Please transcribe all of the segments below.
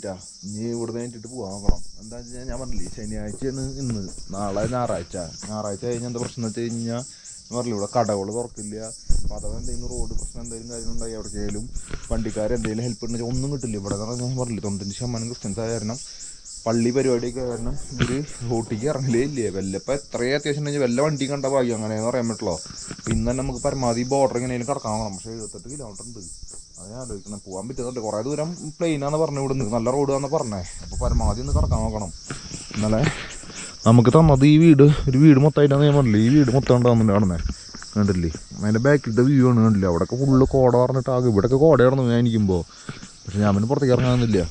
സെറ്റായിട്ടാ നീ ഇവിടെ കഴിഞ്ഞിട്ട് പോകാൻ നോക്കണം. എന്താ വെച്ചാൽ ഞാൻ പറഞ്ഞില്ലേ ശനിയാഴ്ചയാണ് ഇന്ന് നാളെ ഞായറാഴ്ച. ഞായറാഴ്ച കഴിഞ്ഞാൽ എന്താ പ്രശ്നം വെച്ച് കഴിഞ്ഞാൽ പറഞ്ഞില്ല ഇവിടെ കടകൾ തുറക്കില്ല. അഥവാ എന്തെങ്കിലും റോഡ് പ്രശ്നം എന്തെങ്കിലും കാര്യം ഉണ്ടായി എവിടേക്കെങ്കിലും വണ്ടിക്കാർ എന്തെങ്കിലും ഹെൽപ്പ് ഉണ്ടെങ്കിൽ ഒന്നും കിട്ടില്ല. ഇവിടെ എന്ന് പറഞ്ഞാൽ ഞാൻ പറഞ്ഞില്ല തൊണ്ണൂറ്റഞ്ച് ശതമാനം ക്രിസ്ത്യൻസ് ആയ കാരണം പള്ളി പരിപാടിയൊക്കെ കാരണം ഇവർ റോട്ടിക്ക് ഇറങ്ങലേ ഇല്ലേ. വല്ലപ്പോൾ എത്രയും അത്യാവശ്യം ഉണ്ടെങ്കിൽ വല്ല വണ്ടി കണ്ട ഭാഗ്യം അങ്ങനെയെന്ന് പറയാൻ പറ്റുള്ളൂ. പിന്നെ നമുക്ക് പരമാവധി ബോർഡർ എങ്ങനെയും കടക്കാൻ പക്ഷേ എഴുപത്തെട്ട് കിലോമീറ്റർ ഉണ്ട്. അത് ആലോചിക്കണം. പോകാൻ പറ്റുന്നുണ്ട് കുറേ ദൂരം പ്ലെയിനാന്ന് പറഞ്ഞു ഇവിടെ നിന്ന് നല്ല റോഡാന്ന് പറഞ്ഞേ. അപ്പോൾ പരമാവധി ഒന്ന് കിടക്കാൻ നോക്കണം. ഇന്നലെ നമുക്ക് തന്നത് ഈ വീട് ഒരു വീട് മൊത്തമായിട്ടാണ് ഞാൻ പറഞ്ഞില്ലേ. ഈ വീട് മൊത്തം ഉണ്ടാകുന്നുണ്ട് കാണുന്നത് കണ്ടില്ലേ? അതിന്റെ ബാക്കിലത്തെ വ്യൂ ആണ് കണ്ടില്ല? അവിടെയൊക്കെ ഫുള്ള് കോട പറഞ്ഞിട്ട് ആകെ ഇവിടെയൊക്കെ കോടയായിരുന്നു ഞാൻ ഇരിക്കുമ്പോൾ പക്ഷെ ഞാൻ പിന്നെ പുറത്തേക്ക് ഇറങ്ങാനൊന്നുമില്ല.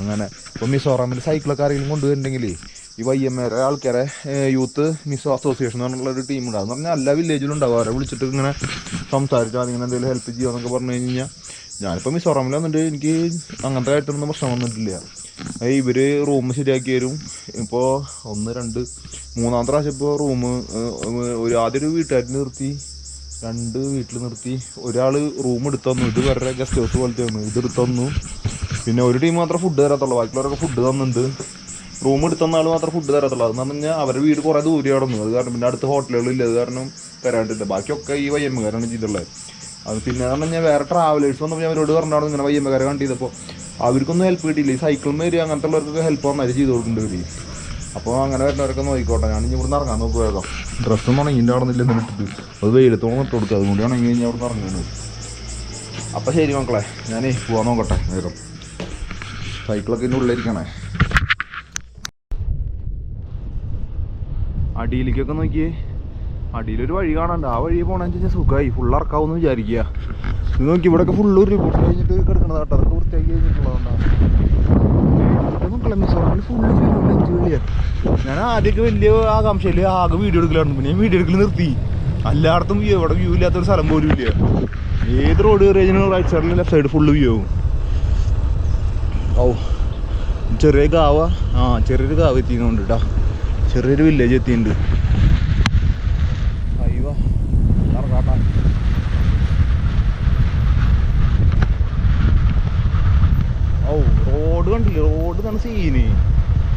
അങ്ങനെ ഇപ്പോൾ മിസോറാമിൽ സൈക്കിളൊക്കെ ആരെങ്കിലും കൊണ്ടുവരുന്നുണ്ടെങ്കിൽ ഈ വൈ എം എ ആൾക്കാരെ യൂത്ത് മിസോ അസോസിയേഷൻ എന്നുള്ള ഒരു ടീം ഉണ്ടാകും എന്ന് പറഞ്ഞാൽ എല്ലാ വില്ലേജിലും അവരെ വിളിച്ചിട്ട് ഇങ്ങനെ സംസാരിച്ചാൽ അതിങ്ങനെ എന്തെങ്കിലും ഹെൽപ്പ് ചെയ്യുമെന്നൊക്കെ പറഞ്ഞു കഴിഞ്ഞാൽ ഞാനിപ്പോൾ മിസോറാമിൽ വന്നിട്ട് എനിക്ക് അങ്ങനത്തെ ആയിട്ടൊന്നും പ്രശ്നം വന്നിട്ടില്ല. ഇവർ റൂം ശരിയാക്കി തരും. ഇപ്പോൾ ഒന്ന് രണ്ട് മൂന്നാം പ്രാവശ്യം ഇപ്പോൾ റൂം ഒരു ആദ്യം ഒരു വീട്ടുകാരിൽ നിർത്തി രണ്ട് വീട്ടിൽ നിർത്തി ഒരാൾ റൂം എടുത്തു തന്നു. ഇത് വേറെ ഗസ്റ്റ് ഹൗസ് പോലത്തെ തന്നു ഇത് എടുത്തു തന്നു. പിന്നെ ഒരു ടീം മാത്രം ഫുഡ് തരാത്തുള്ളൂ. ബാക്കിയുള്ളവരൊക്കെ ഫുഡ് തന്നുണ്ട് റൂം എടുത്തുന്ന ആൾ മാത്രം ഫുഡ് തരത്തുള്ളൂ. അതെന്ന് പറഞ്ഞു കഴിഞ്ഞാൽ അവരുടെ വീട് കുറേ ദൂരെ കിടന്നു അത് കാരണം പിന്നെ അടുത്ത് ഹോട്ടലുകളില്ല അത് കാരണം തരാണ്ടില്ല ബാക്കിയൊക്കെ ഈ വയ്യമ്മക്കാരാണ് ചെയ്തിട്ടുള്ളത് അത് പിന്നെ എന്ന് കഴിഞ്ഞാൽ വേറെ ട്രാവലേഴ്സ് വന്നപ്പോൾ ഞാൻ അവരോട് പറഞ്ഞാണ് ഇങ്ങനെ വയ്യമ്മക്കാരെ കണ്ടു ചെയ്തപ്പോൾ അവർക്കൊന്നും ഹെൽപ്പ് കിട്ടിയില്ല. ഈ സൈക്കിൾ മേരി അങ്ങനത്തെ ഉള്ളവർക്കൊക്കെ ഹെൽപ്പ് വന്നാൽ ചെയ്ത് കൊടുക്കേണ്ടി വരും അപ്പോൾ അങ്ങനെ വരുന്നവരൊക്കെ നോക്കിക്കോട്ടെ. ഞാൻ ഇനി നിന്ന് ഇറങ്ങാൻ നോക്കുക നോക്കുവായതോ ഡ്രസ്സൊന്നും ഉണങ്ങിന്റെ അവിടെ നിന്നില്ല എന്നിട്ടിട്ട് അത് വെയിലത്ത് വന്നിട്ട് കൊടുക്കുക അതുകൊണ്ട് ഉണങ്ങി കഴിഞ്ഞാൽ അവിടെ നിന്ന് ഇറങ്ങുന്നത് അപ്പോൾ ശരി മക്കളെ ഞാനേ പോകാൻ നോക്കട്ടെ. വേഗം സൈക്കിളൊക്കെ ഇതിന്റെ ഉള്ളിലിരിക്കണേ. അടിയിലേക്കൊക്കെ നോക്കിയേ. അടിയിലൊരു വഴി കാണാണ്ട്. ആ വഴി പോണെന്ന് വെച്ചാൽ സുഖമായി ഫുൾ ഇറക്കാവെന്ന് വിചാരിക്കുക ഇത് നോക്കി ഇവിടെയൊക്കെ ഫുള്ള് റിപ്പോർട്ട് കഴിഞ്ഞിട്ട് കിടക്കണത് കേട്ടോ. അതൊക്കെ വൃത്തിയാക്കി കഴിഞ്ഞിട്ടുള്ളതുകൊണ്ടാണ് മിസോറാമിൽ ഫുള്ള് കളിയാണ് ഞാൻ ആദ്യമൊക്കെ വലിയ ആകാംക്ഷയിൽ ആകെ വീഡിയോ എടുക്കലായിരുന്നു. പിന്നെ വീഡിയോ എടുക്കൽ നിർത്തി. എല്ലായിടത്തും വ്യൂ ഇവിടെ വ്യൂ ഇല്ലാത്തൊരു സ്ഥലം പോലും ഇല്ല. ഏത് റോഡ് കയറിയാലും റൈറ്റ് സൈഡിൽ ലെഫ്റ്റ് സൈഡ് ഫുള്ള് വ്യൂ ആവും. ഓ ചെറിയ ഗാവ ആ ചെറിയൊരു ഗാവ് എത്തിക്കുന്നുണ്ട് കേട്ടോ ചെറിയൊരു വില്ലേജ് എത്തിയിട്ടുണ്ട്. അയ്യോ ഓ റോഡ് കണ്ടില്ലേ? റോഡ് തന്നെ സീന്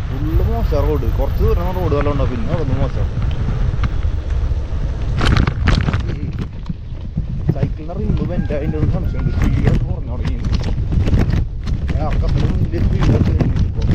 ഫുള്ള് മോശം റോഡ് കുറച്ച് ദൂരം റോഡ് വല്ല ഉണ്ടാവും പിന്നെ അതൊന്നും മോശം. സൈക്കിളിന്റെ റിമ്പ് ബെൻഡ് അതിന്റെ ഒരു സംശയമുണ്ട്. കുറഞ്ഞു തുടങ്ങി ഇറക്കത്തിലും വലിയ സ്പീഡൊക്കെ ഇപ്പോൾ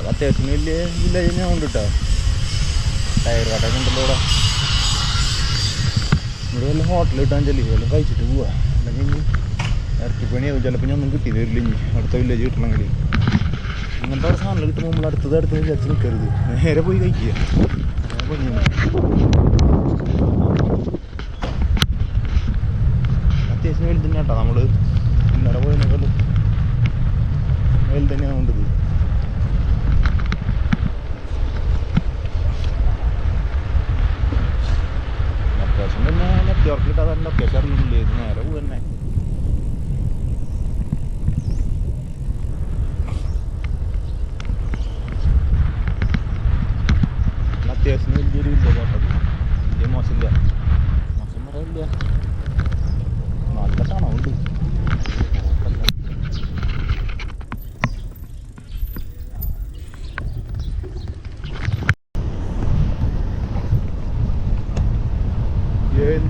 അത് വലിയ വില്ലേജ് ഞാൻ ടയർ കടയൊക്കെ ഉണ്ടല്ലോ ഇവിടെ. ഇവിടെ വല്ല ഹോട്ടലിൽ കിട്ടാൻ ചെല്ലി വല്ല കഴിച്ചിട്ട് പോവാ. അല്ലെങ്കിൽ ഇറക്കിപ്പണിയാവും ചിലപ്പോൾ ഞാൻ ഒന്നും കിട്ടി തരില്ല ഇനി. അടുത്ത വില്ലേജ് കിട്ടണമെങ്കിൽ അങ്ങനത്തെ ഒരു സാധനം കിട്ടുമ്പോൾ നമ്മൾ അടുത്തത് അടുത്തത് വിചാരിച്ച് നിൽക്കരുത് നേരെ പോയി കഴിക്കുക. അത്യാവശ്യം വലുതന്നെ കേട്ടോ നമ്മൾ ഇന്നലെ പോയതിനേക്കാളും വലുതന്നെയാണ് വേണ്ടത് അത്യാവശ്യം പിന്നെ നെറ്റ്വർക്ക് കിട്ടാതെ അത്യാവശ്യം അറിയില്ലേ ഇത് നേരെ പോകും തന്നെ അത്യാവശ്യം വലിയൊരു ഇല്ല കോട്ടത് വലിയ മോശമില്ല മോശം പറയില്ല നല്ല തണവുണ്ട്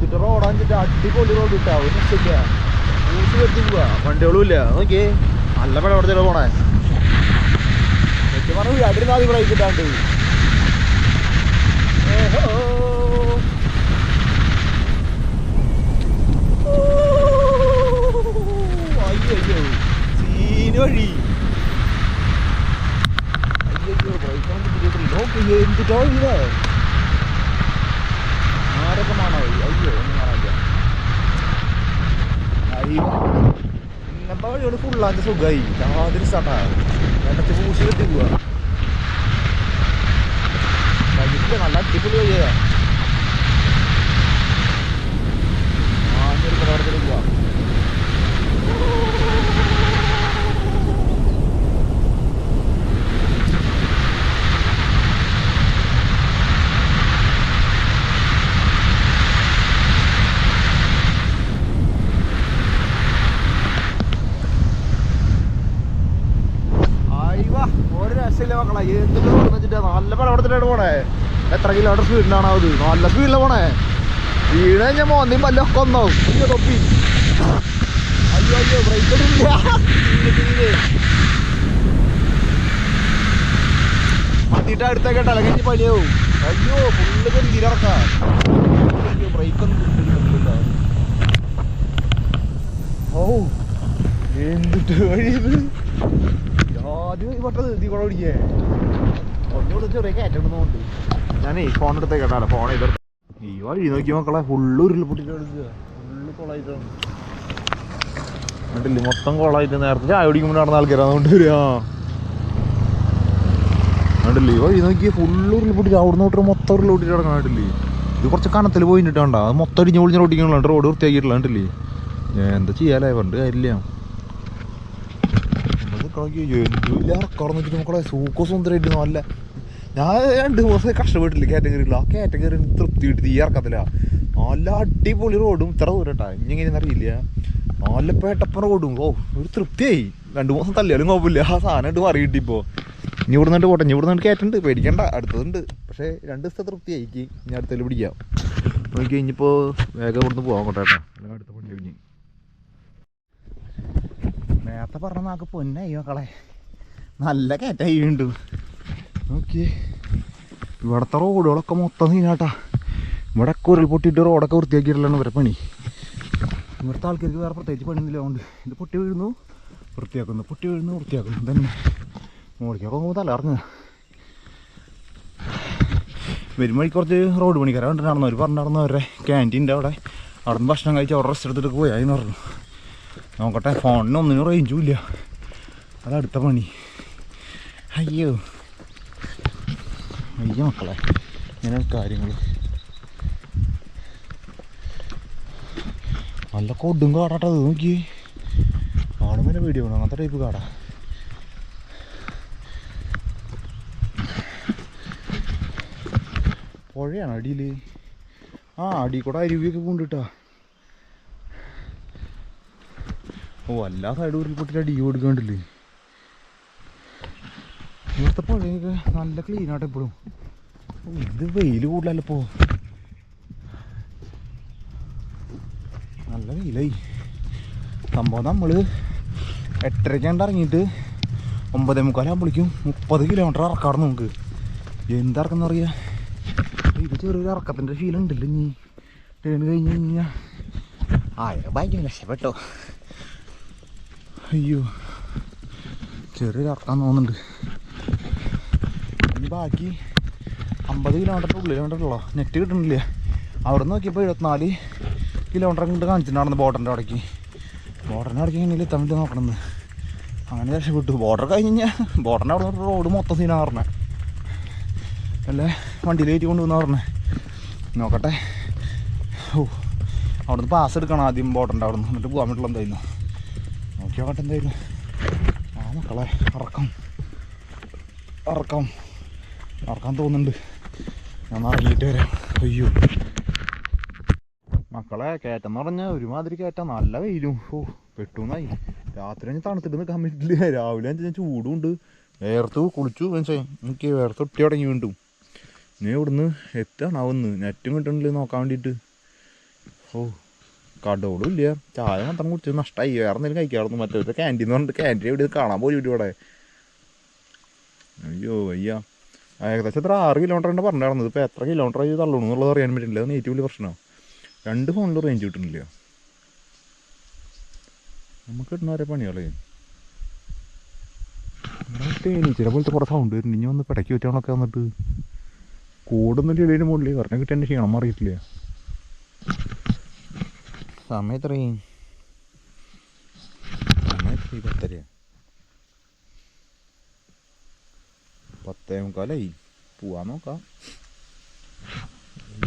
എന്തിട്ട് റോഡാഞ്ചിട്ട് അടിപൊളി റോഡ് കിട്ടാ ഒരു രക്ഷയില്ല ഊസ് വരുത്തി പോവാ വണ്ടികളും ഇല്ല നോക്കിയേ. നല്ല പടം അവിടെ പോണേ. സത്യം പറഞ്ഞ അടി നാതി ഇവിടെ കിട്ടാണ്ട് അയ്യോ അയ്യോ സീന് വഴി. അയ്യോ ബ്രേക്ക് നോക്കി എന്തിട്ടോ ഇല്ലേ ആരൊക്കെ കാണാവോ അയ്യോ ഒന്നും കാണാനില്ല അയ്യോ ഇന്നത്തെ വഴിയോട് ഫുള്ളാന്റെ സുഖമായി യാതൊരു സ്റ്റാർട്ടാ എന്നിട്ട് പൂശി കെട്ടി പോവാ നല്ല അടിപൊളി വഴിയാ. ആഞ്ഞൊരു പ്രവർത്തനം പോവാ രക്ഷയില്ല മക്കളെ എന്തൊക്കെ റോഡ് വെച്ചിട്ടാ നല്ല പലവടത്തിലാണ് പോണേ എത്ര കിലോമീറ്റർ സ്പീഡിലാണ് അത് നല്ല സ്പീഡിലാണ് പോണേ. വീണ് കഴിഞ്ഞാൽ മോന്തിയും പല്ലൊക്കെ ഒന്നാവും. തൊപ്പി. അയ്യോ അയ്യോ ബ്രേക്ക് മത്തിയിട്ട് അടുത്തൊക്കെ അല്ലെങ്കിൽ പനിയാവും അയ്യോ ഫുള്ള് ഗംഭീരക്കാം അയ്യോ ബ്രേക്കൊന്നും ഓ എന്തിട്ട് വഴിയത് ആദ്യം പെട്ടത് ഇതിൽ കൂടെ ഓടിക്കേ. ഒന്നുകൂടെ ചെറിയ കയറ്റുന്നുണ്ട് ഈ ഫോൺ എടുത്ത് കേട്ടാലോ ഫോൺ ഇതെടുത്ത് ഈ വഴി നോക്കി മക്കളെ ഫുള്ള് ഉരുൾ പൊട്ടിട്ട് എടുക്കുക ഫുള്ള് കൊളായിട്ടാണ്. കണ്ടില്ലേ മൊത്തം കൊളായിട്ട് നേരത്തെ ചായ കുടിക്കുമ്പോൾ നടന്ന ആൾക്കാർ അതുകൊണ്ട് വരിക കണ്ടില്ലേ ഈ വഴി നോക്കിയ ഫുള്ള് ഉരുൾ പൊട്ടിട്ട് അവിടുന്ന് തൊട്ട് മൊത്തം ഉരുൾ പൊട്ടിട്ട് കിടക്കണം കണ്ടില്ലേ? ഇത് കുറച്ച് കനത്തിൽ പോയിട്ടാണ്ട അത് മൊത്തം ഇടിഞ്ഞ് പൊളിഞ്ഞ് ഓടിക്കണല്ലോ റോഡ് വൃത്തിയാക്കിയിട്ടില്ല കണ്ടില്ലേ? ഞാൻ എന്താ ചെയ്യാലേ പണ്ട് കാര്യമില്ല. മക്കളെ സൂക്കോ സുന്ദരമായിട്ട് നല്ല ഞാൻ രണ്ട് ദിവസം കഷ്ടപ്പെട്ടില്ല കാറ്റഗറിയിൽ ആ കാറ്റഗറി തൃപ്തി കിട്ടി തീ ഇറക്കത്തില്ല. നല്ല അടിപൊളി റോഡും ഇത്ര ഇനി എങ്ങനെയെന്ന് അറിയില്ല. നല്ല പേട്ടപ്പുറ റോഡും ഓ ഒരു തൃപ്തിയായി. രണ്ട് മാസം തല്ലിയാലും കുഴപ്പമില്ല. ആ സാധനം ഇട്ട് മറി കിട്ടിപ്പോ ഇനി ഇവിടെ നിന്നിട്ട് പോട്ടെ. ഇനി ഇവിടെ നിന്നിട്ട് കയറ്റുണ്ട്. പേടിക്കണ്ട. അടുത്തതുണ്ട്. പക്ഷേ രണ്ട് ദിവസത്തെ തൃപ്തിയായി. ഇനി അടുത്തതിൽ പിടിക്കാം. നോക്കി ഇനിയിപ്പോൾ വേഗം ഇവിടുന്ന് പോകാൻ കൊട്ടേട്ടാ കേട്ടോ. അല്ലെങ്കിൽ അടുത്ത പണി കഴിഞ്ഞ്. നേരത്തെ പറഞ്ഞ നാക്ക് പൊന്നായി മക്കളെ. നല്ല കയറ്റായി ഉണ്ട് നോക്കിയേ. ഇവിടുത്തെ റോഡുകളൊക്കെ മൊത്തം നീനാട്ടാ ഇവിടെ കുരൽ പൊട്ടിയിട്ട് റോഡൊക്കെ വൃത്തിയാക്കിയിട്ടില്ലാണ് ഇവരെ പണി. ഇവിടുത്തെ ആൾക്കാർക്ക് വേറെ പ്രത്യേകിച്ച് പണിയൊന്നുമില്ല. അതുകൊണ്ട് ഇത് പൊട്ടി വീഴുന്നു വൃത്തിയാക്കുന്നു. പൊട്ടി വീഴുന്നു വൃത്തിയാക്കുന്നു. തന്നെ മോളിക്കൊക്കെ പോകുമ്പോൾ തലറിഞ്ഞ വരും വഴി കുറച്ച് റോഡ് പണിക്കാരെ കണ്ടിട്ട് നടന്നു. അവർ പറഞ്ഞു നടന്നു അവരുടെ ക്യാന്റീന്റെ അവിടെ അവിടെ. നിന്ന് ഭക്ഷണം കഴിച്ച് അവിടെ റെസ്റ്റ് എടുത്തിട്ട് പോയാന്ന് പറഞ്ഞു. നോക്കട്ടെ ഫോണിന് ഒന്നിനും റേഞ്ചും ഇല്ല. അതടുത്ത പണി. അയ്യോ. അയ്യോ മക്കളെ ഇങ്ങനെ കാര്യങ്ങൾ നല്ല കൊടും കാടാട്ടത് നോക്കി കാണുമ്പോൾ തന്നെ വീഡിയോ അങ്ങനത്തെ ടൈപ്പ് കാടാ. പുഴയാണ് അടിയിൽ ആ അടി കൂടെ അരുവിയൊക്കെ കൊണ്ടിട്ടാ ഓ എല്ലാ സൈഡ് ഉരുൾപൊട്ടിട്ട് അടി കൊടുക്കാണ്ടില്ലേ? ഇവിടുത്തെ പുഴയൊക്കെ നല്ല ക്ലീൻ ആയിട്ട് എപ്പോഴും ഇത് വെയിൽ കൂടുതലല്ല ഇപ്പോ? നല്ല വെയിലായി. സംഭവം നമ്മൾ എട്ടരയ്ക്കാണ്ട് ഇറങ്ങിയിട്ട് ഒമ്പതേ മുക്കാലാകുമ്പോഴേക്കും മുപ്പത് കിലോമീറ്റർ ഇറക്കാറുണ്ട് നമുക്ക്. എന്തിറക്കുന്ന അറിയാ? ഇത് ചെറിയൊരു ഇറക്കത്തിന്റെ ഫീൽ ഉണ്ടല്ലോ ഇനി. ടേൺ കഴിഞ്ഞ് കഴിഞ്ഞാൽ ആയ ഭയങ്കര രക്ഷപ്പെട്ടോ. അയ്യോ ചെറിയൊരു ഇറക്കാൻ തോന്നുന്നുണ്ട്. ബാക്കി അമ്പത് കിലോമീറ്ററിന്റെ ഉള്ളിലുണ്ടല്ലോ നെറ്റ് കിട്ടണില്ല. അവിടെ നിന്ന് നോക്കിയപ്പോൾ എഴുപത്തിനാല് കിലോമീറ്റർ കൊണ്ട് കാണിച്ചിട്ടുണ്ടായിരുന്നു ബോർഡറിന്റെ അവിടേക്ക്. ബോർഡറിന്റെ അവിടേക്ക് എങ്ങനെ എത്താൻ വേണ്ടി നോക്കണമെന്ന് അങ്ങനെ രക്ഷപ്പെട്ടു. ബോർഡർ കഴിഞ്ഞ് കഴിഞ്ഞാൽ ബോർഡറിന്റെ അവിടെ നിന്ന് റോഡ് മൊത്തം സീനാണ് പറഞ്ഞത് അല്ലേ? വണ്ടിയിൽ കയറ്റി കൊണ്ടുവന്ന പറഞ്ഞേ. നോക്കട്ടെ. ഓ അവിടെ നിന്ന് പാസ് എടുക്കണം ആദ്യം ബോർഡറിന്റെ അവിടെ നിന്ന് എന്നിട്ട് പോകാൻ പറ്റുള്ള എന്തായിരുന്നു? നോക്കി നോക്കട്ടെ എന്തായാലും ആ മക്കളെ ഇറക്കം ഇറക്കം ഇറക്കാൻ തോന്നുന്നുണ്ട്. ഞാൻ ഇറങ്ങിയിട്ട് വരാം. അയ്യോ. മക്കളെ കയറ്റം പറഞ്ഞാൽ ഒരുമാതിരി കയറ്റം. നല്ല വെയിലും. ഓ പെട്ടുന്നായി. രാത്രി ഞാൻ തണുത്തിട്ട് നിൽക്കാൻ പറ്റില്ല. രാവിലെ ഞാൻ ചൂടും ഉണ്ട് വേർത്തു കുളിച്ചു. മനസ്സിലായി എനിക്ക് വേർത്ത് ഒട്ടി തുടങ്ങി വീണ്ടും. നീ ഇവിടുന്ന് എത്താണാവുന്ന് നെറ്റും കിട്ടണില്ല നോക്കാൻ വേണ്ടിയിട്ട്. ഓ കടവളും ഇല്ല. ചായ മാത്രം കുടിച്ചത് നഷ്ടമായി വേറെ എന്തെങ്കിലും കഴിക്കാറുന്നു മറ്റേ ക്യാന്റീൻ എന്ന് പറഞ്ഞിട്ട് ക്യാന്റീൻ എവിടെ കാണാൻ പോയി ഇവിടെ. അയ്യോ അയ്യ ഏകദേശം എത്ര ആറ് കിലോമീറ്റർ ഉണ്ട് പറഞ്ഞിരുന്നത്. ഇപ്പോൾ എത്ര കിലോമീറ്റർ ആയി തള്ളണു എന്നുള്ളത് അറിയാൻ പറ്റില്ല. അതാണ് ഏറ്റവും വലിയ പ്രശ്നമാണ് രണ്ട് ഫോണിൽ റേഞ്ച് കിട്ടുന്നില്ല നമുക്ക് കിട്ടുന്ന വരെ പണികളെ. ചിലപ്പോഴത്തെ പോലത്തെ കുറേ സൗണ്ട് വരുന്നുണ്ട്. ഇനി ഒന്ന് പിടയ്ക്ക് വെച്ചാണൊക്കെ വന്നിട്ട് കൂടുന്ന ചെടിയുടെ മുകളിൽ പറഞ്ഞ കിട്ടിയ ക്ഷീണം അറിയിട്ടില്ല സമയം സമയത്ര സമയം എത്രയും പത്തര പത്തേ മുക്കാലായി പോവാൻ നോക്കാം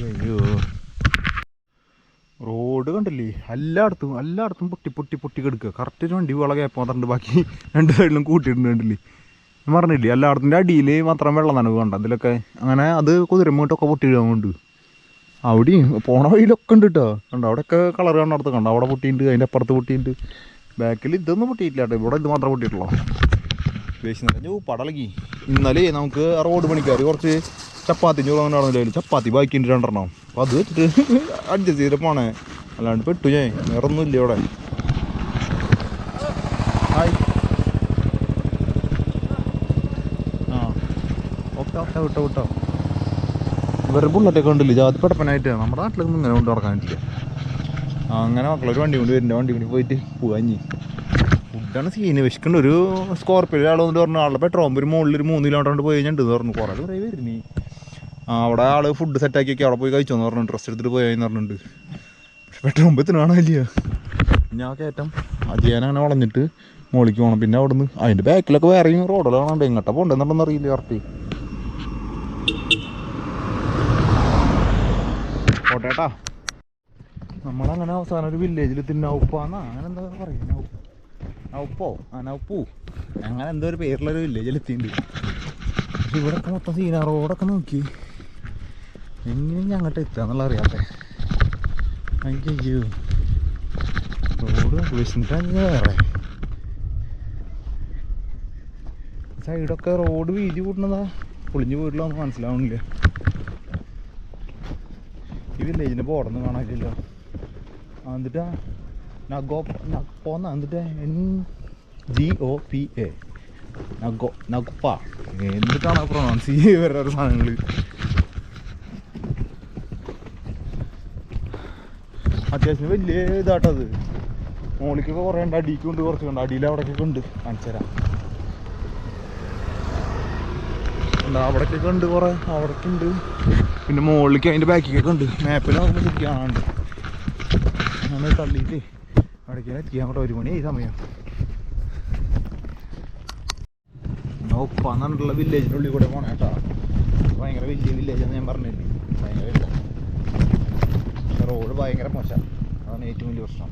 അയ്യോ റോഡ് കണ്ടില്ലേ? എല്ലായിടത്തും എല്ലായിടത്തും പൊട്ടി പൊട്ടി പൊട്ടി കിടക്കുക. കറക്റ്റ് ഒരു വണ്ടി വിള ഗ്യാപ്പ് മാത്രം ബാക്കി രണ്ട് സൈഡിലും കൂട്ടിയിട്ടുണ്ട് കണ്ടില്ലേ? പറഞ്ഞില്ലേ എല്ലായിടത്തിന്റെ അടിയിൽ മാത്രം വെള്ളം നനവ് കണ്ട. അതിലൊക്കെ അങ്ങനെ അത് കുതിരമ്മൂട്ടൊക്കെ കൊണ്ട് അവിടെയും പോണ വഴിയിലൊക്കെ ഉണ്ട് കേട്ടോ കണ്ടോ അവിടെയൊക്കെ കളർ കാണുന്നിടത്ത് കണ്ടോ? അവിടെ പൊട്ടിയിട്ടുണ്ട് അതിന്റെ അപ്പുറത്ത് പൊട്ടിയിട്ടുണ്ട്. ബാക്കിൽ ഇതൊന്നും പൊട്ടിയിട്ടില്ല കേട്ടോ ഇവിടെ ഇത് മാത്രം പൊട്ടിയിട്ടുള്ളൂ. വേശി നിറഞ്ഞു പടലകി ഇന്നലെ നമുക്ക് റോഡ് പണിക്കാർ കുറച്ച് ചപ്പാത്തി ചോറ് നടന്നില്ല ചപ്പാത്തി ബാക്കിന്റെ രണ്ടെണ്ണം. അപ്പം അത് വെച്ചിട്ട് അഡ്ജസ്റ്റ് ചെയ്തിട്ട് പോണേ. അല്ലാണ്ട് പെട്ടു ഞാൻ. വേറൊന്നുമില്ല ഇവിടെ. ഹായ് ആ. വിട്ടോ വിട്ടോ. ഇവരുടെ ബുള്ളറ്റൊക്കെ ഉണ്ടല്ലോ. ജാതി നമ്മുടെ നാട്ടിലൊന്നും ഇങ്ങനെ കൊണ്ട് നടക്കാനില്ല. അങ്ങനെ മക്കളൊരു വണ്ടി കൊണ്ട് വരുന്നുണ്ട് വണ്ടി കൊണ്ട് പോയിട്ട് പോവാഞ്ഞി ഫുഡാണ് സീന് വിശക്കുന്നുണ്ട് ഒരു സ്കോർപ്പിയോ ഒരാൾ വന്നിട്ട് പറഞ്ഞു ആളുടെ പെട്രോൾ ഒരു മുകളിൽ ഒരു മൂന്ന് കിലോമീറ്റർ പോയി കഴിഞ്ഞിട്ട് പറഞ്ഞു. കുറേ കുറേ വരുന്നേ. അവിടെ ആൾ ഫുഡ് സെറ്റാക്കി ഒക്കെ അവിടെ പോയി കഴിച്ചോന്ന് പറഞ്ഞു. ഡ്രസ്സ് എടുത്തിട്ട് പോയെന്ന് പറഞ്ഞിട്ടുണ്ട്. പക്ഷെ പെട്രോൾ പത്തിന് കാണാനില്ല ഞാൻ കയറ്റം അതിയാൻ അങ്ങനെ വളഞ്ഞിട്ട് മുകളിലേക്ക് പോകണം പിന്നെ അവിടെ നിന്ന് അതിന്റെ ബാക്കിലൊക്കെ വേറെയും റോഡുകൾ കാണാണ്ട് എങ്ങോട്ടാ പോകണ്ടെന്നുണ്ടെന്ന് അറിയില്ല കറക്റ്റ് കോട്ടേട്ടാ നമ്മളങ്ങനെ അവസാനം ഒരു വില്ലേജിൽ തിന്നാവുപ്പാന്നാ അങ്ങനെ എന്താ പറയുക നൗപ്പോ ആ നൗപ്പൂ അങ്ങനെ എന്തോ ഒരു പേരിലൊരു വില്ലേജിൽ എത്തിയിട്ടുണ്ട്. പക്ഷെ ഇവിടെയൊക്കെ മൊത്തം സീന റോഡൊക്കെ നോക്കി. എങ്ങനെയും അങ്ങോട്ട് എത്താന്നുള്ള അറിയാത്തെ? അയ്യോ റോഡ് വിശന്നിട്ടാ വേറെ. സൈഡൊക്കെ റോഡ് വീതി കൂട്ടുന്നതാ. പൊളിഞ്ഞു പോയിട്ടുള്ള മനസ്സിലാവണില്ല. ഈ വില്ലേജിന്റെ ബോർഡൊന്നും കാണാനില്ലല്ലോ. എന്നിട്ട് നഗോ നഗോന്ന എന്നിട്ട് N G O P A നഗോ നഗുപ്പ എന്നിട്ടാണ് പ്രൊണൗൺസ് ചെയ്യുക വേറെ സാധനങ്ങൾ അത്യാവശ്യം വലിയ ഇതാട്ടത് മോളിക്കൊക്കെ കുറേ ഉണ്ട് അടിക്ക് ഉണ്ട് കുറച്ച് ഉണ്ട്. അടിയിൽ അവിടേക്കൊക്കെ ഉണ്ട്. കാണിച്ചു എന്താ അവിടേക്കൊക്കെ ഉണ്ട് കുറേ. അവിടേക്ക് ഉണ്ട്. പിന്നെ മുകളിലേക്ക് അതിന്റെ ബാക്കിക്കൊക്കെ ഉണ്ട്. മാപ്പിൽ നോക്കുമ്പോൾ ശരിക്കും കാണാണ്ട് നമ്മൾ തള്ളിയിട്ട്. അവിടേക്ക് എത്തിക്കാൻ കൂടെ ഒരു മണി ഈ സമയം. നോപ്പാന്നുള്ള വില്ലേജിന്റെ ഉള്ളിൽ കൂടെ പോകണം കേട്ടോ. ഭയങ്കര വലിയ വില്ലേജാന്ന് ഞാൻ പറഞ്ഞില്ലേ? ഭയങ്കര. റോഡ് ഭയങ്കര മോശം. അതാണ് ഏറ്റവും വലിയ പ്രശ്നം.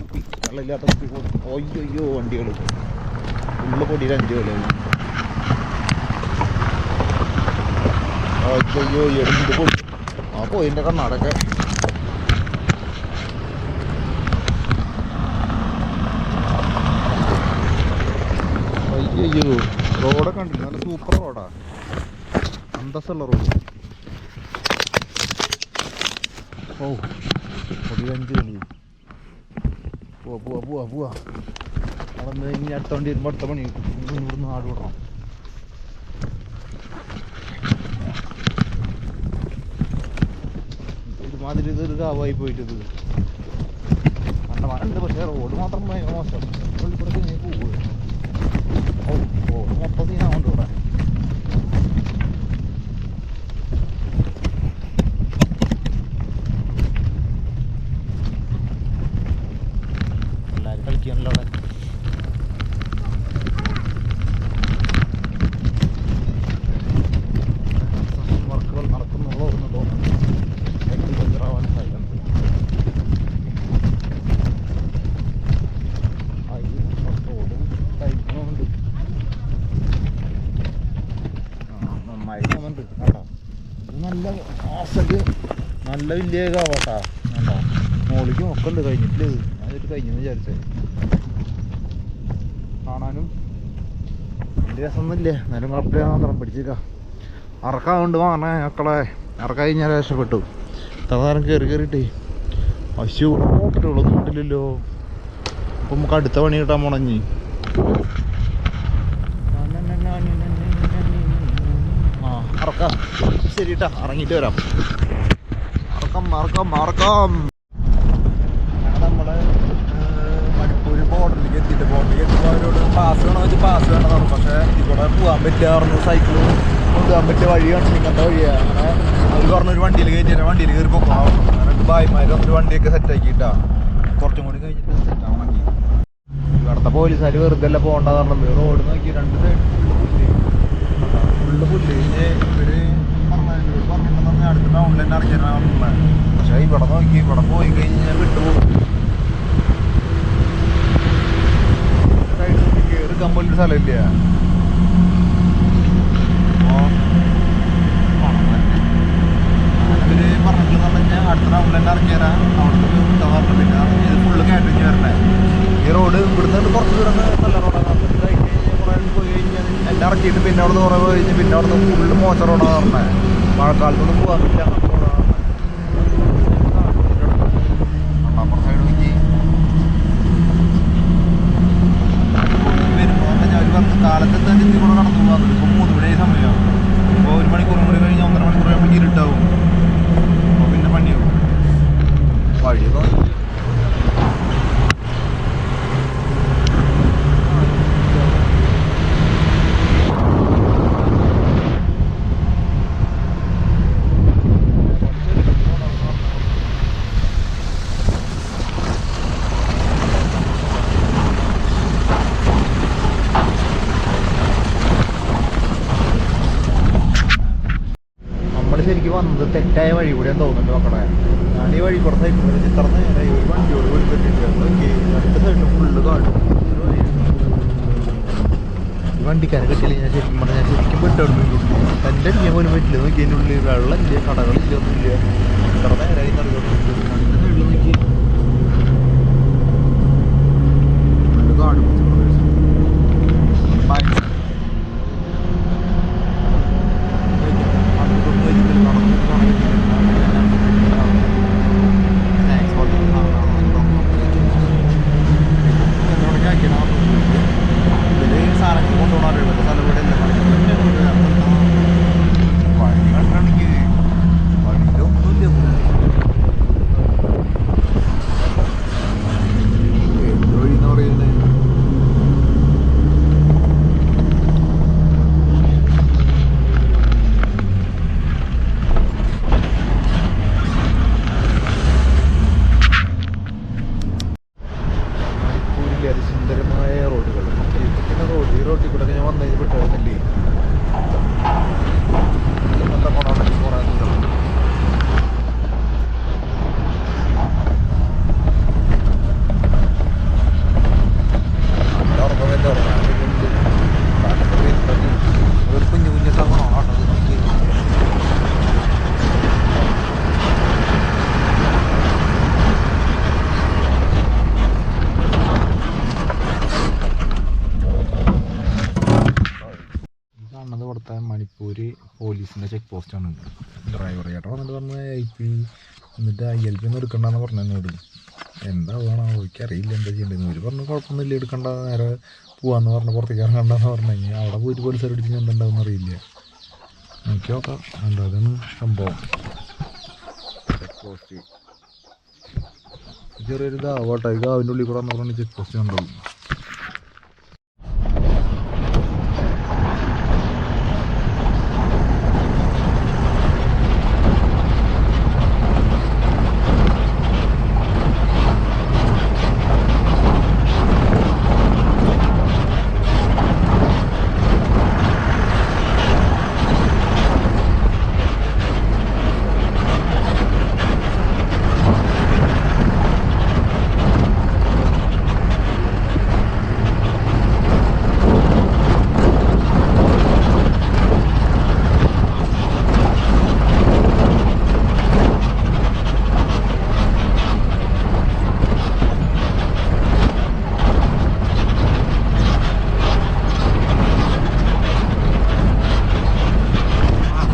കുപ്പി. വെള്ളമില്ലാത്ത കുപ്പി അയ്യോ വണ്ടികൾ ഉള്ള പൊടിയിൽ അഞ്ച് പോലെ അയ്യോ എടുത്തിട്ട് പൊടി ആ പോയിന്റെ കണ്ണാടൊക്കെ. അയ്യോ റോഡൊക്കെ ഉണ്ട് നല്ല സൂപ്പർ റോഡാ. അന്തസ്സുള്ള റോഡ്. ഓ പൊടിയഞ്ച് കളി പോവാ പോവാ പോവാ പോവാ. അവിടെ ഇനി അടുത്ത വണ്ടി വരുമ്പോൾ അടുത്ത പണി ഇവിടുന്ന് നാട് വിടണം. ഒരുമാതിരി ഇതൊരു കാവായി പോയിട്ടത്. കണ്ടമാനുണ്ട് പക്ഷേ റോഡ് മാത്രം മോശം. ഉള്ളിൽ കൂടെ ഇങ്ങനെ പോവുക ഓ റോഡ് മൊത്തം സീനാവുണ്ട് ഇവിടെ എല്ലാവരും നല്ല വലിയ കാവാട്ടാ. കേട്ടോ മോളിക്ക് നോക്കണ്ട് കഴിഞ്ഞിട്ടില്ല ഞാനിട്ട് കഴിഞ്ഞെന്ന് വിചാരിച്ചേ. കാണാനും വലിയ രസമൊന്നുമില്ലേ. എന്നാലും കുഴപ്പമില്ല മാത്രം പിടിച്ചേക്കാം അറക്കാണ്ട് വാങ്ങണേ മക്കളെ. അറക്കായി കഴിഞ്ഞാൽ രക്ഷപ്പെട്ടു. തകാരം കയറി കയറിയിട്ടേ പശു ഓട്ടിട്ടുള്ളൊന്നും കണ്ടില്ലല്ലോ. അപ്പം നമുക്ക് അടുത്ത പണി കിട്ടാൻ മുണഞ്ഞി ആ അറക്കാം. ശരി കേട്ടാ ഇറങ്ങിയിട്ട് വരാം. മറക്കാം മറക്കാം. നമ്മൾ മണിപ്പൂർ ബോർഡറിലേക്ക് എത്തിയിട്ട് ബോർഡറിലേക്ക് എത്തിയപ്പോൾ അവരോട് പാസ് വേണം വെച്ച് പാസ് വേണമെന്നാണ് പക്ഷേ ഇവിടെ പോകാൻ പറ്റില്ലായിരുന്നു സൈക്കിൾ കൊണ്ടുപോകാൻ പറ്റിയ വഴി കണ്ടു ഇങ്ങനത്തെ വഴിയാണ് അങ്ങനെ അവർ പറഞ്ഞ ഒരു വണ്ടിയിൽ കയറ്റി വണ്ടിയിൽ കയറി പൊക്കാം? രണ്ട് ഭായിമാർ വന്നൊരു വണ്ടിയൊക്കെ സെറ്റ് ആക്കിയിട്ടാ. കുറച്ചും കൂടി കഴിഞ്ഞിട്ട് സെറ്റ് ആവാൻ വണ്ടി ഇവിടുത്തെ പോലീസുകാർ വെറുതെ അല്ല പോകണ്ട പറഞ്ഞത് റോഡ് നോക്കി രണ്ട് സൈഡ് ഫുള്ള് പുല്ല്. ഇനി ഇവർ അടുത്ത ടൗണിൽ തന്നെ ഇറങ്ങിയാണ് പക്ഷേ ഇവിടെ നോക്കി ഇവിടെ പോയി കഴിഞ്ഞാൽ വിട്ടുപോകും. സൈഡിൽ കയറി കമ്പൊരു സ്ഥലമില്ല. അവർ പറഞ്ഞിട്ടുള്ള പറഞ്ഞാൽ അടുത്ത ടൗണിൽ തന്നെ ഇറങ്ങിയാൽ അവിടെ വിട്ടാ പറഞ്ഞു പിന്നെ ഇത് ഫുള്ള് കയറ്റി വരണേ ഈ റോഡ് ഇവിടുന്ന് കുറച്ച് ദൂരം നല്ല റോഡാണ് കഴിഞ്ഞ് നോക്കിയിട്ട് പിന്നെ അവിടെ നിന്ന് കുറേ കഴിഞ്ഞ് പിന്നെ അവിടെ നിന്ന് ഫുള്ള് മോശം റോഡാണ് പറഞ്ഞത് മഴക്കാലത്തൊന്നും പോകാൻ പറ്റില്ല അങ്ങനത്തെ റോഡാണ് അണ്ണാപ്പുറം സൈഡ് നോക്കി വരുമ്പോൾ ഞാൻ ഒരു പത്ത് കാലത്ത് തന്നെ ഇതിൽ കൂടെ നടന്നു പോകാൻ ഇപ്പോൾ മൂന്ന് മണി സമയമാണ് ഇപ്പോൾ ഒരു മണിക്കൂർ കൂടി കഴിഞ്ഞ് ഒന്നര മണിക്കൂർ കഴിയുമ്പോൾ ഇരുട്ടാവും അപ്പോൾ പിന്നെ പണിയാവും വഴിയൊക്കെ നോക്കി നമ്മൾ ശരിക്കും വന്നത് തെറ്റായ വഴി കൂടിയാന്ന് തോന്നുന്നുണ്ട് മക്കളെ. ഞാൻ ഈ വഴി കൂടെ വെച്ച് ഇത്ര നേരെ ഒരു വണ്ടിയോട് വിളിച്ചിട്ടുണ്ട്. രണ്ട് സൈഡിലും ഫുള്ള് കാണും ഈ വണ്ടിക്കാരെ കിട്ടിയില്ല? ഞാൻ ശരിക്കും പറഞ്ഞാൽ ഞാൻ ശരിക്കും പെട്ടെടുന്നു എന്റെ അടിക്കാൻ പോലും പറ്റില്ല. നോക്കി അതിന്റെ ഉള്ളിൽ വെള്ളമില്ല കടകളില്ല ഒന്നുമില്ല ഇത്ര നേരമായി നടക്കുന്നുണ്ട് രണ്ട് സൈഡിൽ നോക്കി ഫുള്ള് കാടും ഭയങ്കര പറയുന്നത് മണിപ്പൂരിലെ അതിസുന്ദരമായ റോഡുകൾ പിന്നെ റോഡ് ഈ റോഡിൽ കൂടെ ഞാൻ വന്നു കഴിഞ്ഞ് പെട്ടായിരുന്നില്ലേ എന്താ പോണോ പോണോ ഒരു കുഞ്ഞു കുഞ്ഞു തവണ നോക്കി ഈ കാണുന്നത് ഇവിടുത്തെ മണിപ്പൂർ പോലീസിന്റെ ചെക്ക് പോസ്റ്റാണ് ഡ്രൈവർ ചേട്ടൻ വന്നിട്ട് പറഞ്ഞ ഐ പി എന്നിട്ട് ഐ എൽ പി ഒന്നും എടുക്കണ്ടെന്ന് പറഞ്ഞു എന്നോട് എന്താ വേണോ എനിക്കറിയില്ല എന്താ ചെയ്യേണ്ടത് ഒരു ഇല്ല എടുക്കണ്ട നേരെ പോവാന്ന് പറഞ്ഞു പുറത്തേക്ക് ഇറങ്ങണ്ടെന്ന് പറഞ്ഞു കഴിഞ്ഞാൽ അവിടെ പോയിട്ട് പോലീസ് അടിച്ച് എന്തുണ്ടാവും അറിയില്ല. നോക്കി നോക്കാം. എന്താ അതാണ് സംഭവം. ചെറിയൊരു ഇതാവട്ടെ. ഈ ഗാവിന്റെ ഉള്ളിൽ കൂടെ വന്നപ്പോൾ ചെക്ക് പോസ്റ്റ് ഉണ്ടാവും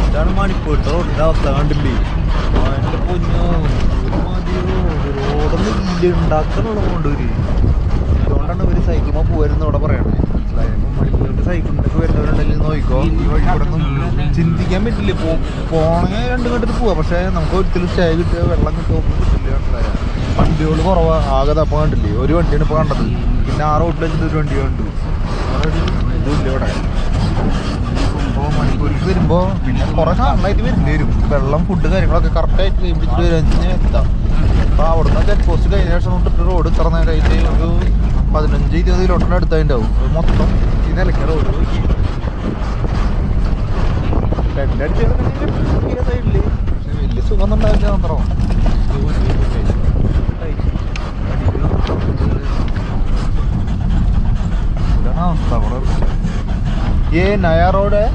ഇതാണ് റോഡിന്റെ അവസ്ഥ കണ്ടില്ലേ അതിന്റെ പൊന്നോ ഒരു മതിയോ? റോഡൊന്നും ഇല്ല ഉണ്ടാക്കാനുള്ള കൊണ്ടുവര് അതുകൊണ്ടാണ് ഇവർ സൈക്കിളുമ്മ പോരുന്ന ഇവിടെ പറയണേ. മനസ്സിലായോ? സൈക്കിളിനൊക്കെ വരുന്നവരുണ്ടെങ്കിൽ നോക്കിക്കോ. ഈ വഴി ഇവിടെ ചിന്തിക്കാൻ പറ്റില്ല. പോ പോണേ രണ്ടും കണ്ടിട്ട് പോവാം. പക്ഷേ നമുക്ക് ഒരിക്കലും സ്റ്റേ കിട്ടുക വെള്ളം കിട്ടുക ഒന്നും കിട്ടില്ല മനസ്സിലായോ? വണ്ടികൾ കുറവാ ആകെ തപ്പം കണ്ടില്ലേ? ഒരു വണ്ടിയാണ് ഇപ്പോൾ കണ്ടത്. പിന്നെ ആ വെച്ചിട്ട് ഒരു വണ്ടി കണ്ടു. ഒരു ഇതുമില്ല ഇവിടെ. ഇപ്പോൾ മണിപ്പൂരിൽ വരുമ്പോൾ പിന്നെ കുറേ സാധനമായിട്ട് വരേണ്ടി വരും. വെള്ളം ഫുഡ് കാര്യങ്ങളൊക്കെ കറക്റ്റായിട്ട് ക്ലീൻ പിടിച്ചിട്ട് വരുന്ന എത്താം. അപ്പോൾ അവിടുന്ന് ചെക്ക് പോസ്റ്റ് കഴിഞ്ഞ ശേഷം തൊട്ടിട്ട് റോഡ് ഇത്ര നേരമായിട്ട് ഒരു പതിനഞ്ച് ഇരുപത് കിലോമീറ്ററിന് അടുത്തായിട്ടുണ്ടാവും മൊത്തം ഈ നിലയ്ക്ക് റോഡ് പക്ഷെ വലിയ സുഖം ഉണ്ടാവില്ല മാത്രം ഇതാണ് അവസ്ഥ അവിടെ ये नया रोड है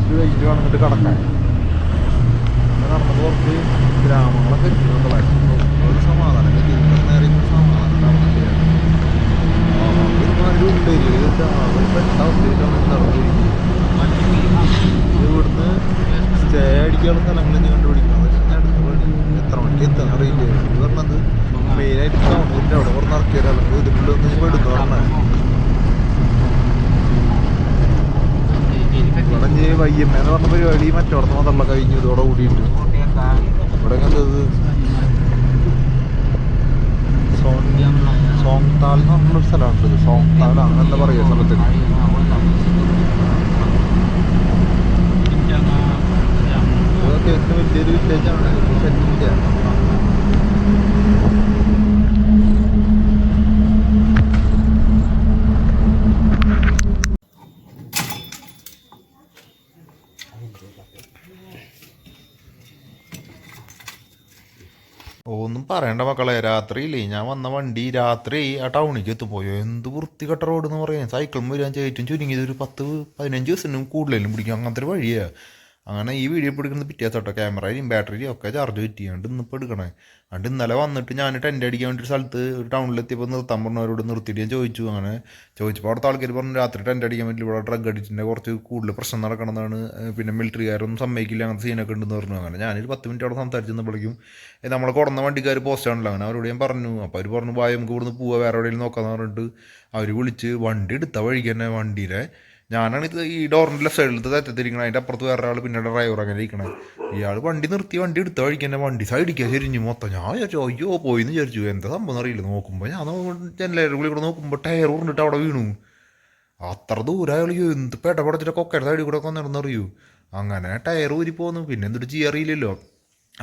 ചെക്ക് വെയിറ്റ് വേണം കടക്കാൻ അങ്ങനെ നടന്നത് കുറച്ച് ഗ്രാമങ്ങളൊക്കെ എത്തുന്നുണ്ട് ഒരു സമാധാനം നേരെ സമാധാനം ഇവിടുന്ന് സ്റ്റേ അടിക്കാനുള്ള സ്ഥലങ്ങൾ ഞാൻ കണ്ടുപിടിക്കുന്നത് എത്ര മണിക്ക് എത്താൻ അറിയില്ല ഇത് പറഞ്ഞത് മെയിനായിട്ട് അവിടെ കുറച്ച് ഇറക്കിയാൽ അല്ലെങ്കിൽ ഇതിനുള്ളിൽ ഒന്ന് ഇവിടെ വൈകും എന്ന് പറഞ്ഞ പരിപാടി മറ്റോടത്ത് മാത്രമല്ല കഴിഞ്ഞു. ഇതോടെ കൂടിയിട്ട്. ഇവിടെ കണ്ടത് സോങ്താൽ എന്ന് പറഞ്ഞൊരു സ്ഥലമുണ്ട്. അങ്ങനെ എന്താ പറയുക സ്ഥലത്തിന് ഇതൊക്കെ ഏറ്റവും വലിയൊരു വില്ലേജാണ് സെറ്റില്ല ഒന്നും പറയണ്ട മക്കളെ രാത്രിയില്ലേ? ഞാൻ വന്ന വണ്ടി രാത്രി ആ ടൗണിലേക്ക് എത്തിപ്പോയോ എന്ത് വൃത്തികെട്ട റോഡ് എന്ന് പറയാൻ? സൈക്കിളും വരാൻ ചേറ്റും ചുരുങ്ങിയത് ഒരു പത്ത് പതിനഞ്ച് ദിവസത്തിനും കൂടുതലും പിടിക്കും. അങ്ങനത്തെ ഒരു വഴിയാ. അങ്ങനെ ഈ വീഡിയോ ഇപ്പോൾ എടുക്കുന്നത് പിറ്റേ തൊട്ടോ ക്യാമറയും ബാറ്ററിയും ഒക്കെ ചാർജ് പറ്റിയാണ്ട് ഇന്നിപ്പോൾ എടുക്കണേ. അതുകൊണ്ട് ഇന്നലെ വന്നിട്ട് ഞാൻ ടെന്റ് അടിക്കാൻ വേണ്ടി ഒരു സ്ഥലത്ത് ഒരു ടൗണിലെത്തിയപ്പോൾ നിർത്താൻ പറഞ്ഞവരോട് നിർത്തിയിട്ട് ഞാൻ ചോദിച്ചു. അങ്ങനെ ചോദിച്ചപ്പോൾ അവിടുത്തെ ആൾക്കാർ പറഞ്ഞു രാത്രി ടെന്റ് അടിക്കാൻ പറ്റില്ല. ഇവിടെ ഡ്രഗ് അടിച്ചിട്ടുണ്ട് കുറച്ച് കൂടുതൽ പ്രശ്നം നടക്കണമെന്നാണ് പിന്നെ മിലിറ്ററിക്കാരൊന്നും സമ്മതിക്കില്ല. അങ്ങനത്തെ സീനൊക്കെ ഉണ്ടെന്ന് പറഞ്ഞു. അങ്ങനെ ഞാനൊരു പത്ത് മിനിറ്റ് അവിടെ സംസാരിച്ചപ്പോഴേക്കും നമ്മളെ കൊടുന്ന വണ്ടിക്കാർ പോസ്റ്റ് ആണല്ലോ. അങ്ങനെ അവരോട് ഞാൻ പറഞ്ഞു. അപ്പോൾ അവർ പറഞ്ഞു ബായ നമുക്ക് ഇവിടുന്ന് പോവാ. വേറെ എവിടെയെങ്കിലും നോക്കാമെന്ന് പറഞ്ഞിട്ട് അവർ വിളിച്ച് വണ്ടി എടുത്ത വഴിക്ക് തന്നെ വണ്ടിയിലെ ഞാനാണ് ഇത് ഈ ഡോറിന്റെ ലെഫ്റ്റ് സൈഡിലത്തെ തെറ്റത്തിരിക്കണം അതിന്റെ അപ്പുറത്ത് വേറെ ആൾ പിന്നെ ഡ്രൈവർ അങ്ങനെ ഇരിക്കണേ. ഇയാൾ വണ്ടി നിർത്തി വണ്ടി എടുത്ത വഴിക്ക് തന്നെ വണ്ടി സൈഡിക്കാൻ ചെരിഞ്ഞു മൊത്തം. ഞാൻ വിചാരിച്ചു അയ്യോ പോയി എന്ന് വിചാരിച്ചു. എന്താ സംഭവം അറിയില്ല നോക്കുമ്പോൾ ഞാൻ ജനലേറെ കൂടി കൂടെ നോക്കുമ്പോൾ ടയർ ഉരുണ്ടിട്ട് അവിടെ വീണു. അത്ര ദൂരം അയാൾ എന്ത് പെട പടച്ചിട്ട് കൊക്കയുടെ സൈഡിൽ കൂടെ ഒക്കെ നടന്നറിയൂ അങ്ങനെ ടയർ ഊരി പോന്നു പിന്നെ എന്തിട്ട് ചെയ്യാറിയില്ലല്ലോ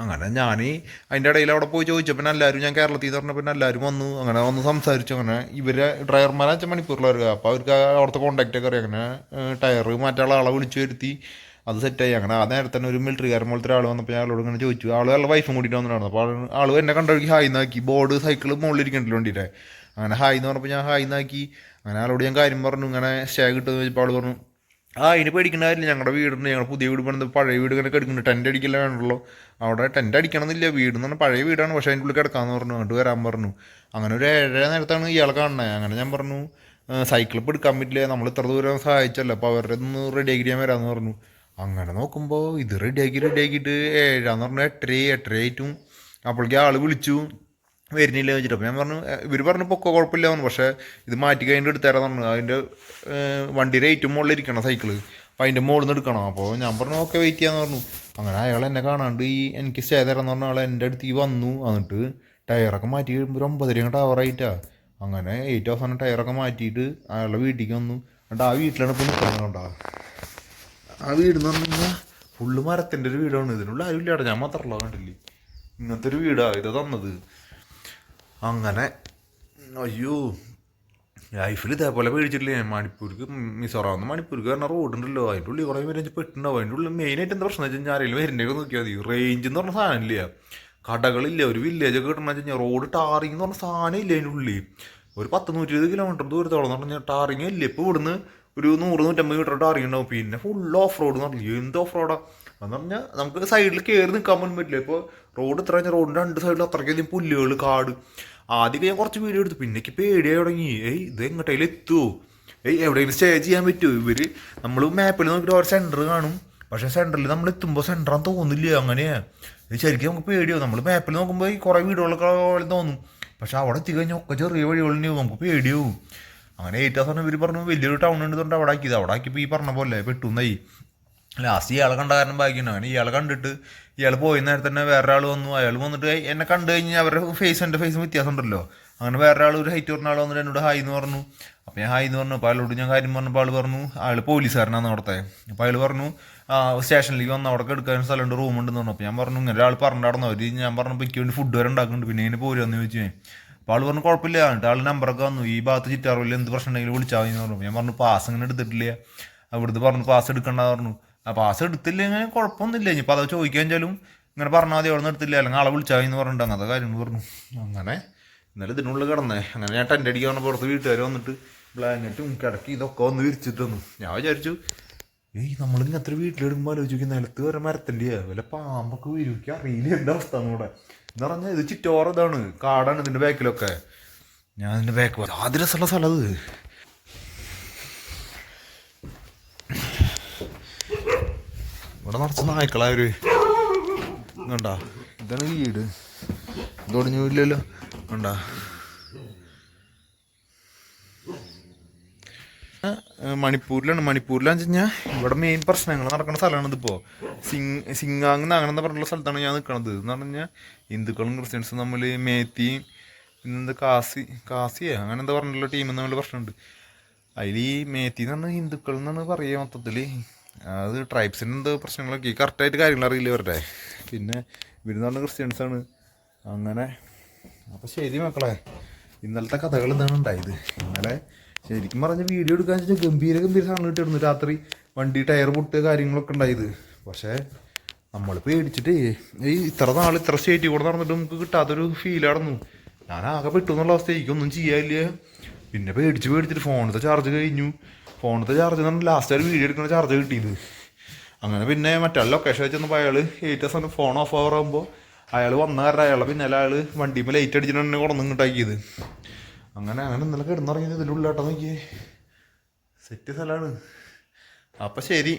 അങ്ങനെ ഞാൻ അതിന്റെ ഇടയിൽ അവിടെ പോയി ചോദിച്ചപ്പോൾ പിന്നെ എല്ലാവരും ഞാൻ കേരളത്തിൽ നിന്ന് പറഞ്ഞപ്പോൾ പിന്നെ എല്ലാവരും വന്നു. അങ്ങനെ വന്ന് സംസാരിച്ചു. അങ്ങനെ ഇവരെ ഡ്രൈവർമാരെ അച്ഛൻ മണിപ്പൂരിലവർക്ക് അപ്പോൾ അവർക്ക് അവിടുത്തെ കോണ്ടാക്റ്റൊക്കെ അറിയാം. അങ്ങനെ ടയർ മറ്റുള്ള ആളെ വിളിച്ചു വരുത്തി. അത് സെറ്റായി അങ്ങനെ ആ നേരത്തെ തന്നെ ഒരു മിലിറ്ററിക്കാരൻ പോലത്തെ ഒരാൾ വന്നപ്പോൾ ഞാൻ ആളോട് ഇങ്ങനെ ചോദിച്ചു. ആൾ നല്ല വൈഫും കൂട്ടിയിട്ട് വന്നിട്ടാണ് അപ്പോൾ ആൾ എന്നെ കണ്ടൊഴുകി ഹായ് നാക്കി ബോർഡ് സൈക്കിൾ മുകളിലിരിക്കണ്ടല്ലോ വേണ്ടിയിട്ട് അങ്ങനെ ഹായ് എന്ന് പറഞ്ഞപ്പോൾ ഞാൻ ഹായ് നാക്കി അങ്ങനെ ആളോട് ഞാൻ കാര്യം പറഞ്ഞു. ഇങ്ങനെ സ്റ്റേ കിട്ടുമെന്ന് ചോദിച്ചപ്പോൾ ആൾ പറഞ്ഞു ആ അതിന് പേടിക്കേണ്ട കാര്യമില്ല ഞങ്ങളുടെ വീടുണ്ട് ഞങ്ങൾ പുതിയ വീട് പണിത് പഴയ വീട് ഇങ്ങനെ എടുക്കുന്നുണ്ട് ടെന്റ് അടിക്കില്ല വേണമല്ലോ അവിടെ ടെന്റ് അടിക്കണമെന്നില്ല വീട് എന്ന് പറഞ്ഞാൽ പഴയ വീടാണ്. പക്ഷേ അതിന്റെ ഉള്ളിൽ കിടക്കാമെന്ന് പറഞ്ഞു. അങ്ങോട്ട് വരാൻ പറഞ്ഞു. അങ്ങനെ ഒരു ഏഴര നേരത്താണ് ഇയാൾ കാണുന്നത് അങ്ങനെ ഞാൻ പറഞ്ഞു സൈക്കിൾ ഇപ്പോൾ എടുക്കാൻ പറ്റില്ല? നമ്മൾ ഇത്ര ദൂരം സഹായിച്ചല്ലോ. അപ്പോൾ അവരുടെ ഒന്ന് റെഡിയാക്കി ഞാൻ വരാമെന്ന് പറഞ്ഞു. അങ്ങനെ നോക്കുമ്പോൾ ഇത് റെഡിയാക്കി റെഡിയാക്കിയിട്ട് ഏഴാന്ന് പറഞ്ഞു എട്ടര എട്ടര ആയിട്ടും അപ്പോഴേക്കും ആൾ വിളിച്ചു. വരുന്നില്ല വെച്ചിട്ട്. അപ്പോൾ ഞാൻ പറഞ്ഞു ഇവർ പറഞ്ഞു പൊക്കോ കുഴപ്പമില്ല പറഞ്ഞു. പക്ഷേ ഇത് മാറ്റി കഴിഞ്ഞിട്ട് എടുത്തേരാന്ന് പറഞ്ഞു അതിന്റെ വണ്ടിയുടെ ഏറ്റവും മുകളിലിരിക്കണം സൈക്കിൾ അപ്പോൾ അതിന്റെ മുകളിൽ നിന്ന് എടുക്കണം. അപ്പോൾ ഞാൻ പറഞ്ഞു ഓക്കെ വെയിറ്റ് ചെയ്യാന്ന് പറഞ്ഞു. അങ്ങനെ അയാൾ എന്നെ കാണാണ്ട് ഈ എനിക്ക് സ്റ്റേ തരാന്ന് പറഞ്ഞ ആൾ എന്റെ അടുത്ത് ഈ വന്നു. എന്നിട്ട് ടയറൊക്കെ മാറ്റി കഴിയുമ്പോൾ ഒരു ഒമ്പതര ടവറായിട്ടാണ് അങ്ങനെ ഏറ്റവും അവസാനം ടയറൊക്കെ മാറ്റിയിട്ട് അയാളുടെ വീട്ടിലേക്ക് വന്നു. എന്നിട്ട് ആ വീട്ടിലാണ് ഇപ്പോൾ നിൽക്കുന്നത് കണ്ടാ? ആ വീട് എന്ന് പറഞ്ഞു കഴിഞ്ഞാൽ ഫുള്ള് മരത്തിന്റെ ഒരു വീടാണ്. ഇതിനുള്ള ആരും ഞാൻ മാത്രമല്ല കണ്ടില്ലേ? ഇങ്ങനത്തെ ഒരു വീടാണ് ഇത് തന്നത്. അങ്ങനെ അയ്യോ ലൈഫിൽ ഇതേപോലെ പേടിച്ചിട്ടില്ല? മണിപ്പൂർക്ക് മിസോറാം മണിപ്പൂർക്ക് കാരണം റോഡുണ്ടല്ലോ അതിന്റെ ഉള്ളിൽ കുറേ പേര് പെട്ടുണ്ടാവും അതിന്റെ ഉള്ളിൽ മെയിനായിട്ട് എന്താ പ്രശ്നം വെച്ചാൽ ആരെങ്കിലും വരുന്നേക്ക് നോക്കിയാൽ മതി. റേഞ്ച് എന്ന് പറഞ്ഞ സാധനം ഇല്ല. കടകളില്ല. ഒരു വില്ലേജ് ഒക്കെ കിട്ടണമെന്ന് വെച്ച് കഴിഞ്ഞാൽ റോഡ് ടാറിങ് എന്ന് പറഞ്ഞ സാധനം ഇല്ല അതിന്റെ ഉള്ളിൽ. ഒരു പത്ത് നൂറ്റി ഇരുപത് കിലോമീറ്റർ ദൂരത്തോളം എന്ന് പറഞ്ഞാൽ ടാറിങ് ഇല്ല. ഇപ്പോൾ ഇവിടുന്ന് ഒരു നൂറ് നൂറ്റമ്പത് മീറ്റർ ടാറിങ് ഉണ്ടാവും പിന്നെ ഫുൾ ഓഫ് റോഡ് എന്ന് പറഞ്ഞില്ല എന്ത് ഓഫ് റോഡാ എന്ന് പറഞ്ഞാൽ നമുക്ക് സൈഡിൽ കയറി നിൽക്കാൻ പോലും പറ്റില്ല. ഇപ്പോൾ റോഡ് ഇത്ര കഴിഞ്ഞാൽ റോഡിന്റെ രണ്ട് സൈഡിൽ അത്രയ്ക്കധികം പുല്ലുകൾ കാട്. ആദ്യം ഞാൻ കുറച്ച് വീഡിയോ എടുത്തു. പിന്നെ എനിക്ക് പേടിയായി തുടങ്ങി. ഏയ് ഇത് എങ്ങോട്ടേലും എത്തുമോ ഏയ് എവിടെയെങ്കിലും സ്റ്റേ ചെയ്യാൻ പറ്റുമോ ഇവർ നമ്മൾ മാപ്പിൽ നോക്കിയിട്ട് ഓരോ സെന്റർ കാണും. പക്ഷേ സെന്ററിൽ നമ്മൾ എത്തുമ്പോൾ സെന്ററാന്ന് തോന്നില്ല അങ്ങനെയാണ് ശരിക്കും നമുക്ക് പേടിയോ നമ്മൾ മാപ്പിൽ നോക്കുമ്പോൾ ഈ കുറേ വീടുകളൊക്കെ പോലെ തോന്നും. പക്ഷെ അവിടെ എത്തിക്കഴിഞ്ഞാൽ ഒക്കെ ചെറിയ വഴികളുണ്ടാവും നമുക്ക് പേടിയാവും. അങ്ങനെ ഏറ്റവും അവസാനം ഇവർ പറഞ്ഞു വലിയൊരു ടൗൺ ഉണ്ട് അവിടെ ആക്കിയത്. അവിടെ ആക്കിയപ്പോൾ ഈ പറഞ്ഞ പോലെ പെട്ടുന്നായി ലാസ്റ്റ് ഇയാളെ കണ്ട കാരണം ബാക്കിയുണ്ട് അങ്ങനെ ഇയാളെ കണ്ടിട്ട് ഇയാൾ പോയി നേരെ തന്നെ വേറെ ആൾ വന്നു. അയാൾ വന്നിട്ട് എന്നെ കണ്ടു കഴിഞ്ഞാൽ അവരുടെ ഫേസ് എന്റെ ഫേസും വ്യത്യാസം ഉണ്ടല്ലോ അങ്ങനെ വേറെ ആൾ ഒരു ഹൈറ്റ് പറഞ്ഞ ആൾ വന്നിട്ട് എന്നോട് ഹായ് എന്ന് പറഞ്ഞു. അപ്പോൾ ഞാൻ ഹായ് എന്ന് പറഞ്ഞു. അപ്പോൾ അയാളോട് ഞാൻ കാര്യം പറഞ്ഞപ്പോൾ ആൾ പറഞ്ഞു അയാൾ പോലീസുകാരനാണ് അവിടുത്തെ. അപ്പോൾ അയാൾ പറഞ്ഞു സ്റ്റേഷനിലേക്ക് വന്ന്. അവിടെ എടുക്കാൻ സ്ഥലമുണ്ട് റൂമുണ്ടെന്ന് പറഞ്ഞു. അപ്പോൾ ഞാൻ പറഞ്ഞു ഇങ്ങനെ ഒരാൾ പറഞ്ഞിട്ടുണ്ടായിരുന്നു അവർ ഞാൻ പറഞ്ഞപ്പോൾ എനിക്ക് വേണ്ടി ഫുഡ് വരെ ഉണ്ടാക്കുന്നുണ്ട്. പിന്നെ ഇങ്ങനെ പോരുമെന്ന് ചോദിച്ചു. ഞാൻ അപ്പോൾ ആൾ പറഞ്ഞു കുഴപ്പമില്ല. എന്നിട്ട് ആൾ നമ്പറൊക്കെ വന്നു ഈ ഭാഗത്ത് ചുറ്റാറില്ല എന്ത് പ്രശ്നം ഉണ്ടെങ്കിലും വിളിച്ചാൽ മതി എന്ന് പറഞ്ഞു ഞാൻ പറഞ്ഞു പാസ് അങ്ങനെ എടുത്തിട്ടില്ല. അവിടുന്ന് പറഞ്ഞു പാസ് എടുക്കണ്ട പറഞ്ഞു. പാസ് എടുത്തില്ലെങ്കിൽ കുഴപ്പമൊന്നുമില്ല. ഇനിയിപ്പോൾ അത് ചോദിക്കാൻ വെച്ചാലും ഇങ്ങനെ പറഞ്ഞാൽ മതി അവിടെ എടുത്തില്ല? അല്ലെങ്കിൽ ആളെ വിളിച്ചാൽ എന്ന് പറഞ്ഞിട്ട് അങ്ങനത്തെ കാര്യങ്ങൾ പറഞ്ഞു. അങ്ങനെ. ഇന്നലെ ഇതിനുള്ളിൽ കിടന്നേ. അങ്ങനെ ഞാൻ ടെന്റ് അടിക്കാൻ പുറത്ത് വീട്ടുകാർ വന്നിട്ട് ബ്ലാങ്കറ്റും കിടക്കി ഇതൊക്കെ ഒന്ന് വിരിച്ചിട്ട് തന്നു ഞാൻ വിചാരിച്ചു ഏയ് നമ്മളിങ്ങനെ അത്ര വീട്ടിലിടുമ്പോൾ ആലോചിക്കും. നിലത്ത് വരെ മരത്തിന്റെ വല്ല പാമ്പൊക്കെ വിരിക്കുക അറിയില്ല? എന്താ അവസ്ഥ നമ്മുടെ എന്ന് പറഞ്ഞാൽ ഇത് ചുറ്റോറ ഇതാണ്. കാടാണ് ഇതിന്റെ ബാക്കിലൊക്കെ ഞാൻ ഇതിന്റെ ബാക്ക് ആദ്യ രസമുള്ള സ്ഥലം അത്. ഇവിടെ നിറച്ച് നായ്ക്കളാ ഒരു കണ്ടാ ഇതാണ് വീട്. ഇതൊടിഞ്ഞു ഇല്ലല്ലോ കണ്ടാ മണിപ്പൂരിലാണ്. മണിപ്പൂരിലാന്ന് വെച്ച് കഴിഞ്ഞാൽ ഇവിടെ മെയിൻ പ്രശ്നങ്ങൾ നടക്കുന്ന സ്ഥലമാണ് ഇതിപ്പോൾ സിംഗ് സിംഗാങ് അങ്ങനെ പറഞ്ഞുള്ള സ്ഥലത്താണ് ഞാൻ നിൽക്കണത് എന്ന് പറഞ്ഞു കഴിഞ്ഞാൽ ഹിന്ദുക്കളും ക്രിസ്ത്യൻസും തമ്മിൽ മേത്തിയും പിന്നെന്ത് കാസി കാസിയെ അങ്ങനെ എന്താ പറഞ്ഞുള്ള ടീം തമ്മിൽ പ്രശ്നമുണ്ട്. അതിൽ ഈ മേത്തി എന്ന് പറഞ്ഞാൽ ഹിന്ദുക്കൾ എന്നാണ് പറയുക മൊത്തത്തിൽ അത് ട്രൈബ്സിന് എന്ത് പ്രശ്നങ്ങളൊക്കെ. കറക്റ്റായിട്ട് കാര്യങ്ങൾ അറിയില്ല ഇവരുടെ? പിന്നെ ഇവരെന്ന് പറഞ്ഞാൽ ക്രിസ്ത്യൻസാണ് അങ്ങനെ. അപ്പോൾ ശരി മക്കളെ. ഇന്നലത്തെ കഥകൾ എന്താണ് ഉണ്ടായത്. ഇന്നലെ ശരിക്കും പറഞ്ഞ വീഡിയോ എടുക്കാൻ വെച്ചാൽ ഗംഭീര ഗംഭീര സാധനം കിട്ടിയിരുന്നു. രാത്രി വണ്ടി ടയർ പൊട്ടുക കാര്യങ്ങളൊക്കെ ഉണ്ടായത്. പക്ഷേ നമ്മൾ പേടിച്ചിട്ട് ഈ ഇത്ര നാൾ ഇത്ര സ്റ്റേറ്റിൽ കൂടെ നടന്നിട്ട് നമുക്ക് കിട്ടാത്തൊരു ഫീലായിരുന്നു ഞാൻ ആകെ പെട്ടു എന്നുള്ള അവസ്ഥ എനിക്കൊന്നും ചെയ്യാനില്ല. പിന്നെ പേടിച്ച് പേടിച്ചിട്ട് ഫോണിലത്തെ ചാർജ് കഴിഞ്ഞു. ഫോണിലത്തെ ചാർജ് എന്ന് പറഞ്ഞാൽ ലാസ്റ്റ് ഒരു വീഡിയോ എടുക്കുന്ന ചാർജ് കിട്ടിയത്. അങ്ങനെ പിന്നെ മറ്റേ ലൊക്കേഷൻ വെച്ചപ്പോൾ അയാൾ ഏറ്റവും സമയം ഫോൺ ഓഫ് ആവുമ്പോൾ അയാൾ വന്ന കാരണം അയാളെ പിന്നെ അയാൾ വണ്ടിയിൽ ലൈറ്റ് അടിച്ചിട്ട് തന്നെ കൊണ്ടു ഇങ്ങോട്ടാക്കിയത് അങ്ങനെ അങ്ങനെ ഇന്നലെ കിടന്നിറങ്ങിയത് ഇതിന്റെ നോക്കിയേ. സെറ്റ് സ്ഥലമാണ് അപ്പം ശരി.